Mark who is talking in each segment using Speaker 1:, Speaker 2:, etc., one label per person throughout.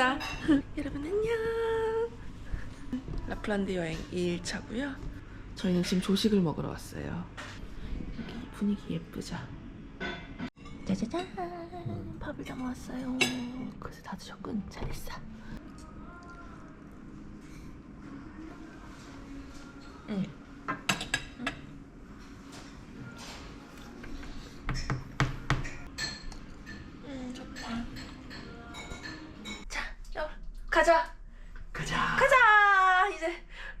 Speaker 1: 왔다. 여러분 안녕. 라플란드 여행 2일차고요. 저희는 지금 조식을 먹으러 왔어요. 여기 분위기 예쁘죠? 짜자잔 밥을 담아왔어요. 그래서 다 드셨군. 잘했어. 가자.
Speaker 2: 가자.
Speaker 1: 가자. 이제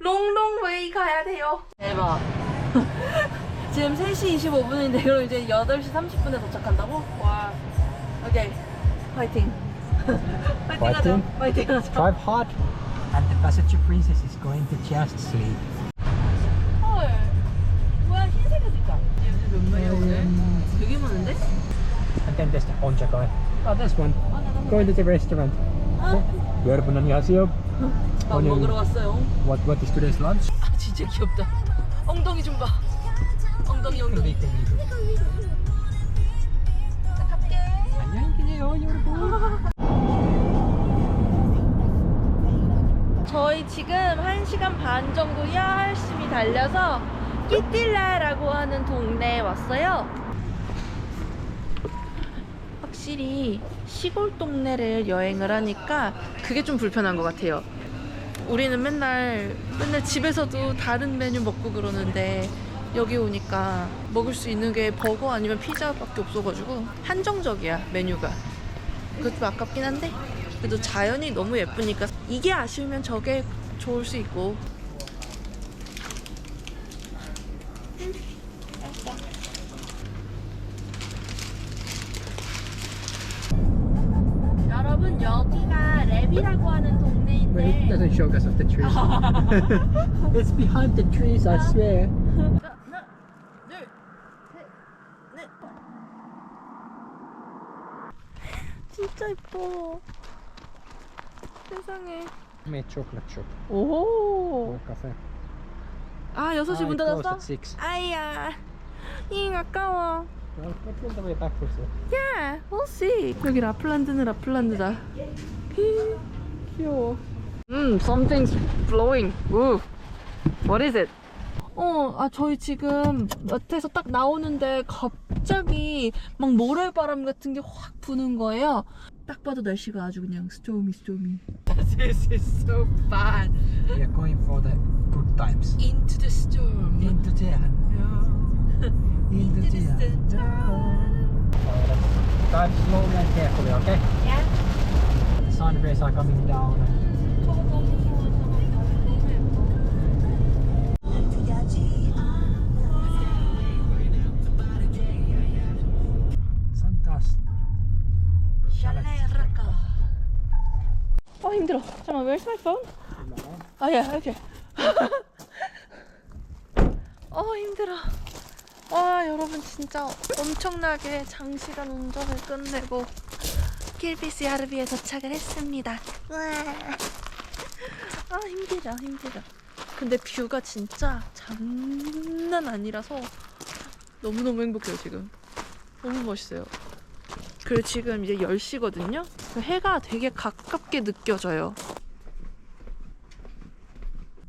Speaker 1: 롱롱 웨이 가야 돼요. 대박. 지금 3시 25분인데 그럼 이제 8시 30분에 도착한다고? 와. 오케이. 파이팅. 파이팅 하자.
Speaker 2: 파이팅?
Speaker 1: 파이팅 하자.
Speaker 2: Drive hard. And the passenger princess is going to just sleep.
Speaker 1: 헐. 뭐야 있다. 얘들 몇 명이야 오늘? 되게 많은데?
Speaker 2: And then there's the 혼자 guy. Oh, there's one.
Speaker 1: 아, 나 너무
Speaker 2: Going to the restaurant.
Speaker 1: 아,
Speaker 2: 여러분 안녕하세요.
Speaker 1: 밥
Speaker 2: 오늘-
Speaker 1: 먹으러 왔어요.
Speaker 2: What what is today's lunch?
Speaker 1: 아 진짜 귀엽다. 엉덩이 좀 봐. 엉덩이 엉덩이. 자 갈게.
Speaker 2: 안녕히 계세요, 여러분.
Speaker 1: 저희 지금 1시간 반 정도 열심히 달려서 끼틸라라고 하는 동네에 왔어요. 확실히 시골 동네를 여행을 하니까 그게 좀 불편한 것 같아요. 우리는 맨날 맨날 집에서도 다른 메뉴 먹고 그러는데 여기 오니까 먹을 수 있는 게 버거 아니면 피자밖에 없어가지고 한정적이야 메뉴가. 그것도 좀 아깝긴 한데 그래도 자연이 너무 예쁘니까 이게 아쉬우면 저게 좋을 수 있고 여러분 여기가 랩이라고 하는
Speaker 2: Wait, it
Speaker 1: 동네인데
Speaker 2: doesn't show us of the trees. It's behind the trees, I swear.
Speaker 1: 하나 둘 셋 넷 진짜 예뻐 세상에
Speaker 2: Made chocolate shop.
Speaker 1: 오
Speaker 2: cafe.
Speaker 1: 아, 6시 문 닫았어?
Speaker 2: at 6.
Speaker 1: 아이야. 잉, 아까워. 야, we'll see. 여기 라플란드는 라플란드다. 히, 귀여워. 음, something's blowing. Ooh. What is it? 어, 아, 저희 지금 마트에서 딱 나오는데 갑자기 막 모래바람 같은 게 확 부는 거예요. 딱 봐도 날씨가 아주 그냥 스토미 스토미. This is so bad.
Speaker 2: We are going for the good times.
Speaker 1: Into the storm.
Speaker 2: Into the unknown. Into the unknown. Drive slowly and carefully, okay?
Speaker 1: Yeah.
Speaker 2: The sun rays are coming down.
Speaker 1: 어 힘들어. 잠깐만, where's my phone? 아, 야, 이렇게. 어, 힘들어. 와, 여러분 진짜 엄청나게 장시간 운전을 끝내고 킬비스 야르비에 도착을 했습니다. 와. 아, 힘들어, 힘들어. 근데 뷰가 진짜 장난 아니라서 너무너무 행복해요, 지금. 너무 멋있어요. 그리고 지금 이제 10시거든요. 해가 되게 가깝게 느껴져요.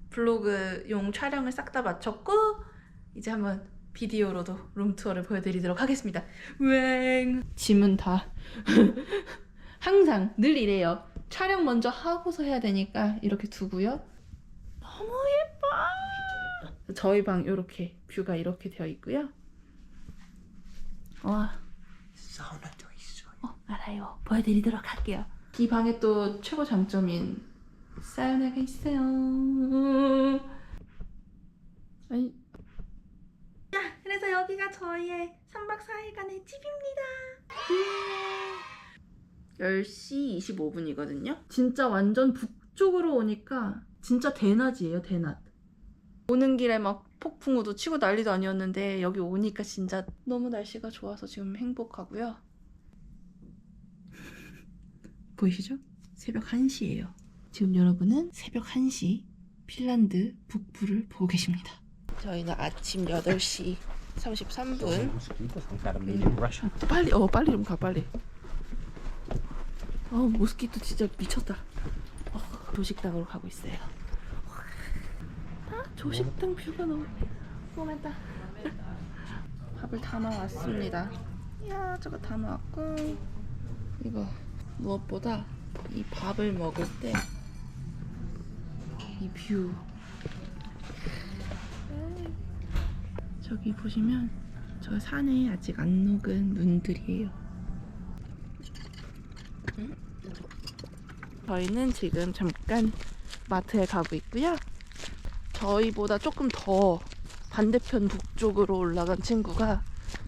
Speaker 1: 블로그용 촬영을 싹 다 마쳤고 이제 한번 비디오로도 룸투어를 보여드리도록 하겠습니다. 웽! 짐은 다 항상 늘 이래요. 촬영 먼저 하고서 해야 되니까 이렇게 두고요. 너무 예뻐! 저희 방 이렇게 뷰가 이렇게 되어 있고요. 와.
Speaker 2: sauna toys.
Speaker 1: 어, 알아요. 보여드리도록 할게요. 이 방에 또 최고 장점인 사우나가 있어요. 아니. 자, 그래서 여기가 저희의 3박 4일간의 집입니다. 예. 10시 25분이거든요. 진짜 완전 북쪽으로 오니까 진짜 대낮이에요, 대낮. 오는 길에 막 폭풍우도 치고 난리도 아니었는데 여기 오니까 진짜 너무 날씨가 좋아서 지금 행복하고요. 보이시죠? 새벽 1시예요. 지금 여러분은 새벽 1시 핀란드 북부를 보고 계십니다. 저희는 아침 8시 33분.
Speaker 2: Mosquitoes, we've got a medium Russia.
Speaker 1: 빨리 어 빨리 좀 가 빨리. 어 모스키토 진짜 미쳤다. 어, 조식당으로 가고 있어요. 아 조식당 뷰가 너무 뻔하다. 밥을 다 나왔습니다. 이야 저거 다 나왔고 이거 무엇보다 이 밥을 먹을 때 이 뷰. 저기 보시면 저 산에 아직 안 녹은 눈들이에요. 저희는 지금 잠깐 마트에 가고 있고요. 저희보다 조금 더 반대편 북쪽으로 올라간 친구가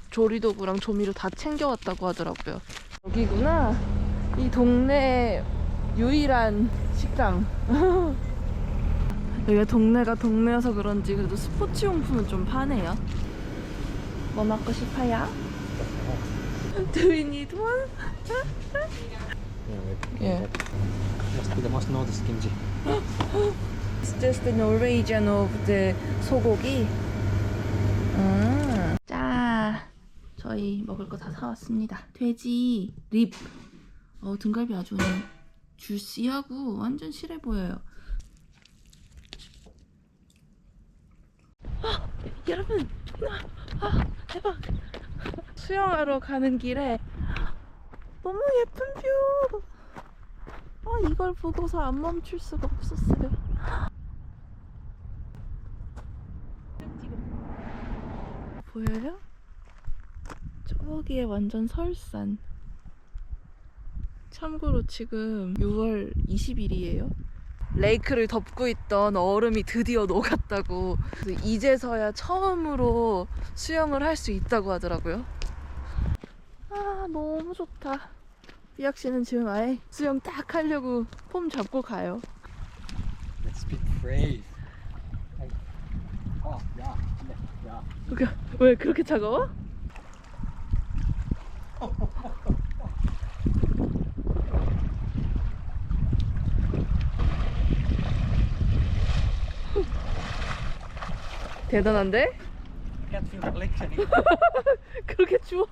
Speaker 1: 조리도구랑 조미료 다 챙겨왔다고 하더라고요. 여기구나. 이 동네 유일한 식당. 여기가 동네가 동네여서 그런지 그래도 스포츠 용품은 좀 파네요. 뭐 먹고 싶어요? Do we need one? Yeah.
Speaker 2: Must be the most noticed kimchi.
Speaker 1: It's just the Norwegian of the 소고기. 음. 자, 저희 먹을 거 다 사왔습니다. 돼지 립. 어, 등갈비 아주 그냥 주시하고 완전 실해 보여요. 아, 여러분, 아, 아, 대박. 수영하러 가는 길에 너무 예쁜 뷰. 아, 이걸 보고서 안 멈출 수가 없었어요. 보여요? 저기에 완전 설산. 참고로 지금 6월 20일이에요. 레이크를 덮고 있던 얼음이 드디어 녹았다고 이제서야 처음으로 수영을 할 수 있다고 하더라고요. 아 너무 좋다. 삐약 씨는 지금 아예 수영 딱 하려고 폼 잡고 가요.
Speaker 2: Let's be brave. Oh, yeah. Yeah.
Speaker 1: 그게 왜 그렇게 차가워? 대단한데? 그렇게 추워?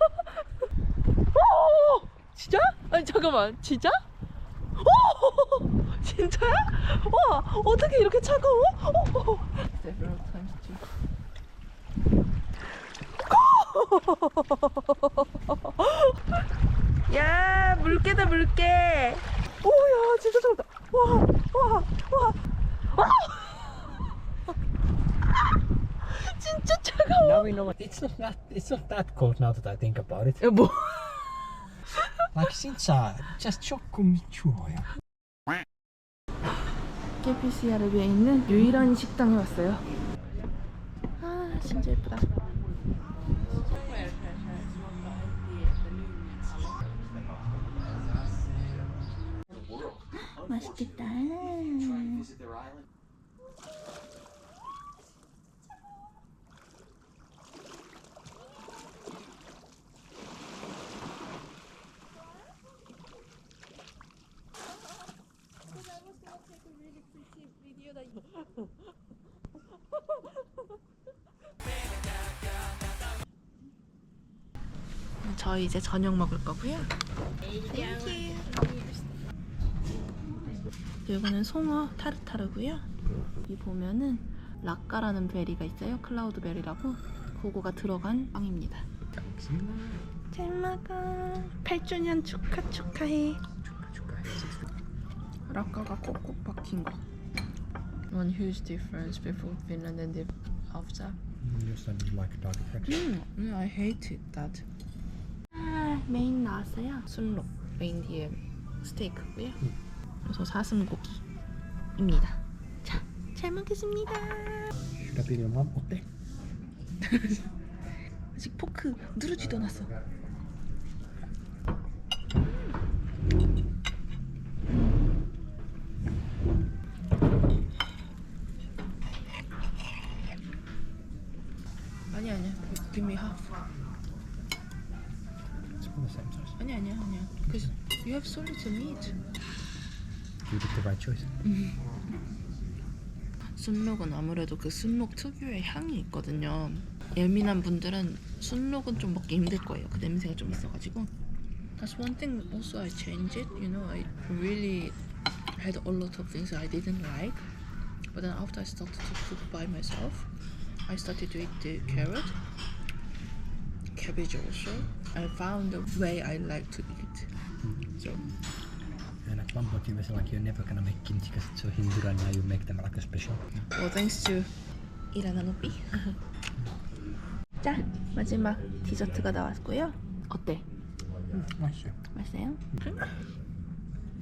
Speaker 1: 어! 진짜? 아니 잠깐만 진짜? 어! 진짜야? 와 어떻게 이렇게 차가워? 어! Several times too. 야 물개다 물개 오야 진짜 차갑다 와와와 와. 진짜 차가워
Speaker 2: now we know what it's not that it's not that cold now that I think about it.
Speaker 1: 야, 뭐
Speaker 2: Like 진짜 조금 추워요.
Speaker 1: KPCR에 있는 유일한 식당에 왔어요. 아 진짜 예쁘다. 맛있겠다. 저희 이제 저녁 먹을 거고요. 땡큐. 이거는 송어 타르타르고요. 여기 보면은 락가라는 베리가 있어요. 클라우드 베리라고. 그거가 들어간 빵입니다. 잘 먹어. 8주년 축하 축하해. 락가가 꼭꼭 박힌 거. One huge difference before Finland and the after.
Speaker 2: You said you like dark effects.
Speaker 1: 음, 음, I hate it, that. 아, 메인 나왔어요. 순록 레인디에 스테이크고요. 그래서 사슴고기입니다. 자, 잘 먹겠습니다.
Speaker 2: Mom? 어때?
Speaker 1: 아직 포크 누르지도 않았어. 아니 아니야. Give me half.
Speaker 2: The same size.
Speaker 1: 아니 아니야 아니야. Cause you have so little meat.
Speaker 2: You did the right choice.
Speaker 1: 순록은 아무래도 그 순록 특유의 향이 있거든요. 예민한 분들은 순록은 좀 먹기 힘들 거예요. 그 냄새가 좀 있어가지고 That's one thing also I changed it. You know, I really had a lot of things I didn't like. But then after I started to cook by myself, I started to eat the carrot, cabbage also. I found the way I like to eat. So
Speaker 2: And at one point you were like you're never gonna make kimchi because it's so Hindu and now you make them like a special.
Speaker 1: well, thanks to 이라나노비. 자 마지막 디저트가 나왔고요. 어때?
Speaker 2: 음, 맛있어요.
Speaker 1: 맛있어요?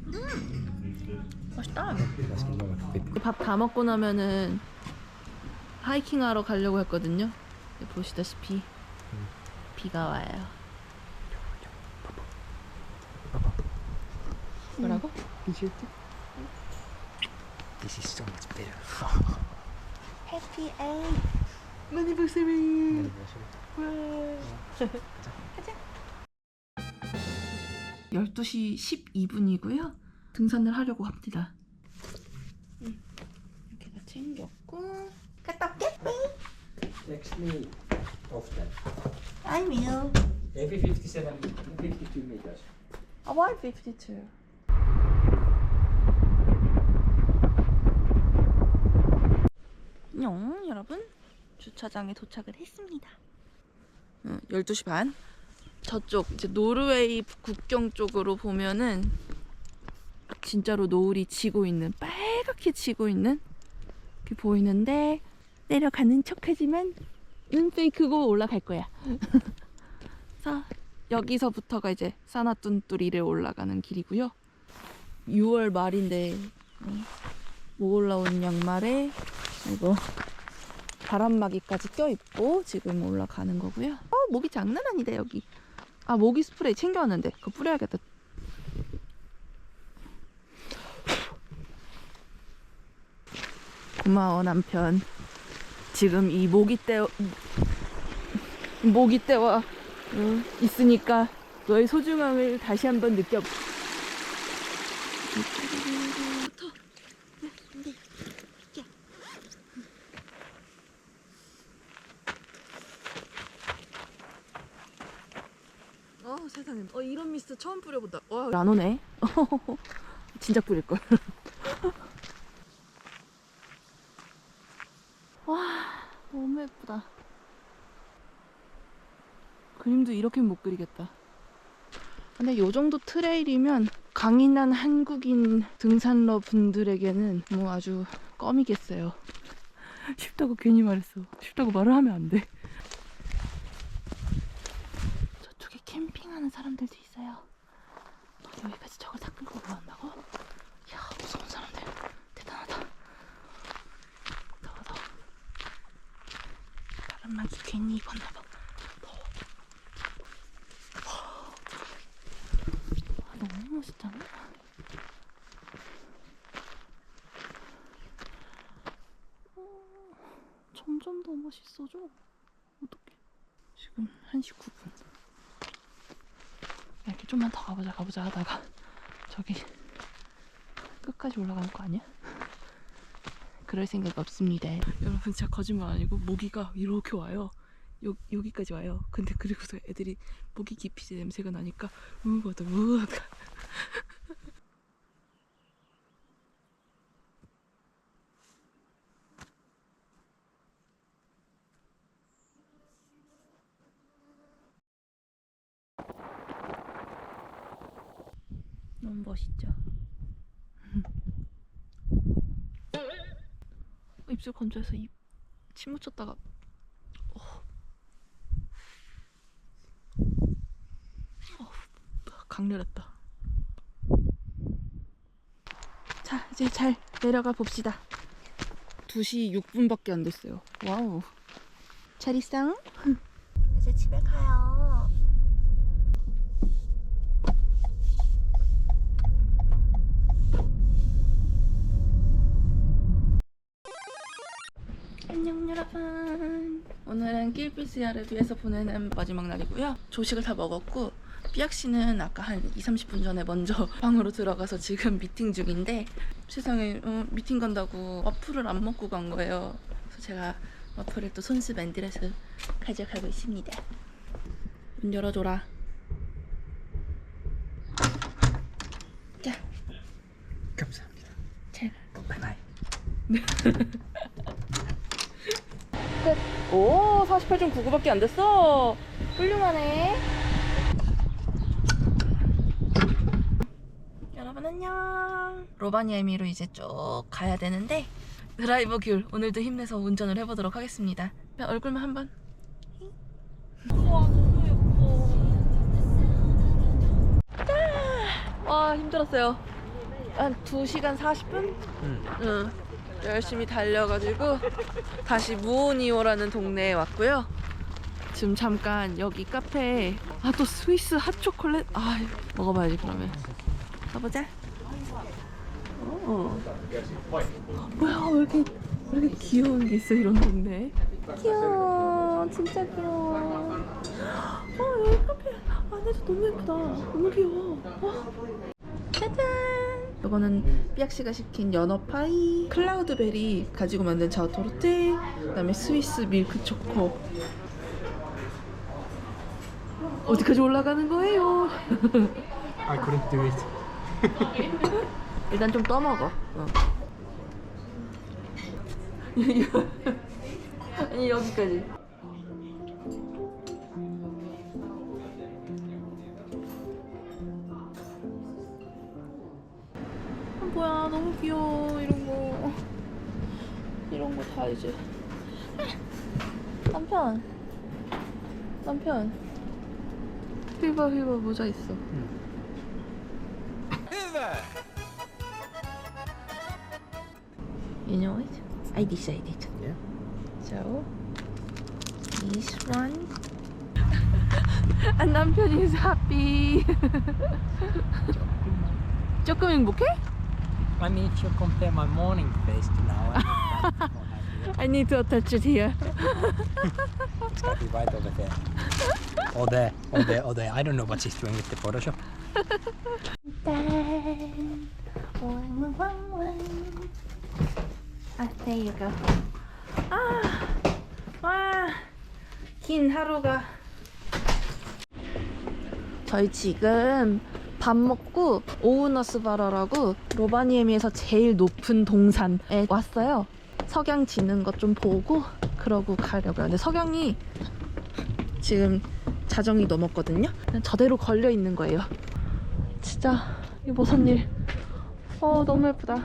Speaker 1: 음, 맛있다.
Speaker 2: 맛있게 먹어. 삐-
Speaker 1: 밥다 먹고 나면은 하이킹 하러 가려고 했거든요. 보시다시피 비가 와요. 뭐라고?
Speaker 2: This is so much better.
Speaker 1: 해피 에이 매니버서리 가자 12시 12분이고요 등산을 하려고 합니다 이렇게 다 챙겼고 갔다 올게
Speaker 2: Text me often.
Speaker 1: I will
Speaker 2: Every 57, 52 meters.
Speaker 1: 아, why 52? 안녕 여러분. 주차장에 도착을 했습니다. 어, 12시 반. 저쪽 이제 노르웨이 국경 쪽으로 보면은 진짜로 노을이 지고 있는 빨갛게 지고 있는 게 보이는데 내려가는 척하지만 눈 페이크고 올라갈 거야. 그래서 여기서부터가 이제 사나뚠뚜리를 올라가는 길이고요. 6월 말인데 어, 목 올라온 양말에 이거 바람막이까지 껴입고 지금 올라가는 거고요. 어 목이 장난 아니다 여기. 아 모기 스프레이 챙겨왔는데 그거 뿌려야겠다. 고마워 남편. 지금 이 모기 때 모기 때와 응, 있으니까 너의 소중함을 다시 한번 느껴. 어 세상에. 미스트 처음 뿌려본다. 와. 안 오네. 진작 뿌릴 걸. 와 너무 예쁘다. 그림도 이렇게 못 그리겠다. 근데 요 정도 트레일이면 강인한 한국인 등산러 분들에게는 뭐 아주 껌이겠어요. 쉽다고 괜히 말했어. 쉽다고 말을 하면 안 돼. 저쪽에 캠핑하는 사람들도 있어 요. 여기까지 저걸 다 끌고 올라온다고? 야 무서운 사람들 대단하다. 더워 더워. 바람막이 괜히 입었나봐. 아, 너무 멋있잖아. 어, 점점 더 멋있어져. 어떡해. 지금 1시 9분. 좀만 더 가보자, 가보자 하다가 저기 끝까지 올라가는 거 아니야? 그럴 생각 없습니다. 여러분 진짜 거짓말 아니고 모기가 이렇게 와요. 요, 여기까지 와요. 근데 그리고서 애들이 모기 기피제 냄새가 나니까 우거든 우거. 너무 멋있죠. 입술 건조해서 입 침 묻혔다가 어. 어, 강렬했다. 자, 이제 잘 내려가 봅시다. 2시 6분밖에 안 됐어요. 와우. 잘 있어? 이제 집에 가요. 길비스야를 위해서 보내는 마지막 날이고요 조식을 다 먹었고 삐약 씨는 아까 한 2, 30분 전에 먼저 방으로 들어가서 지금 미팅 중인데 세상에 어, 미팅 간다고 와플을 안 먹고 간 거예요 그래서 제가 와플을 또 손수 만들어서 가져가고 있습니다 문 열어줘라 자,
Speaker 2: 감사합니다.
Speaker 1: 잘
Speaker 2: 바이바이.
Speaker 1: 끝. 오, 48.99밖에 안 됐어. 훌륭하네. 여러분 안녕. 로바니에미로 이제 쭉 가야 되는데 드라이버 귤 오늘도 힘내서 운전을 해보도록 하겠습니다. 얼굴만 한번. 우와 너무 예뻐. 와 힘들었어요. 한 2시간 40분?
Speaker 2: 음.
Speaker 1: 응. 열심히 달려가지고 다시 무오니오라는 동네에 왔고요. 지금 잠깐 여기 카페에 아 또 스위스 핫초콜릿 아 먹어봐야지 그러면 가보자. 오. 뭐야 왜 이렇게 왜 이렇게 귀여운 게 있어 이런 동네? 귀여워 진짜 귀여워. 어 여기 카페 안에도 너무 예쁘다 너무 귀여워. 와. 짜잔! 이거는 삐약 씨가 시킨 연어 파이, 클라우드 베리 가지고 만든 자토르트, 그다음에 스위스 밀크 초코. 어디까지 올라가는 거예요?
Speaker 2: I couldn't do it.
Speaker 1: 일단 좀 떠먹어. 어. 아니 여기까지. 뭐야 너무 귀여워 이런 거 이런 거 다 이제 남편 남편 휘바 휘바 모자 있어 You know it? I decided.
Speaker 2: Yeah.
Speaker 1: So this one. and 남편 is happy. 조금 행복해?
Speaker 2: I need to compare my morning face to now.
Speaker 1: I need to attach it here.
Speaker 2: It's gotta be right over there. Or there, or there, or there. I don't know what she's doing with the Photoshop.
Speaker 1: 아, there you go. 아, 와, 긴 하루가. 저희 지금 밥 먹고 오우너스바라라고 로바니에미에서 제일 높은 동산에 왔어요. 석양 지는 것 좀 보고 그러고 가려고요. 근데 석양이 지금 자정이 넘었거든요. 저대로 걸려 있는 거예요. 진짜 이 무슨 일? 어 너무 예쁘다.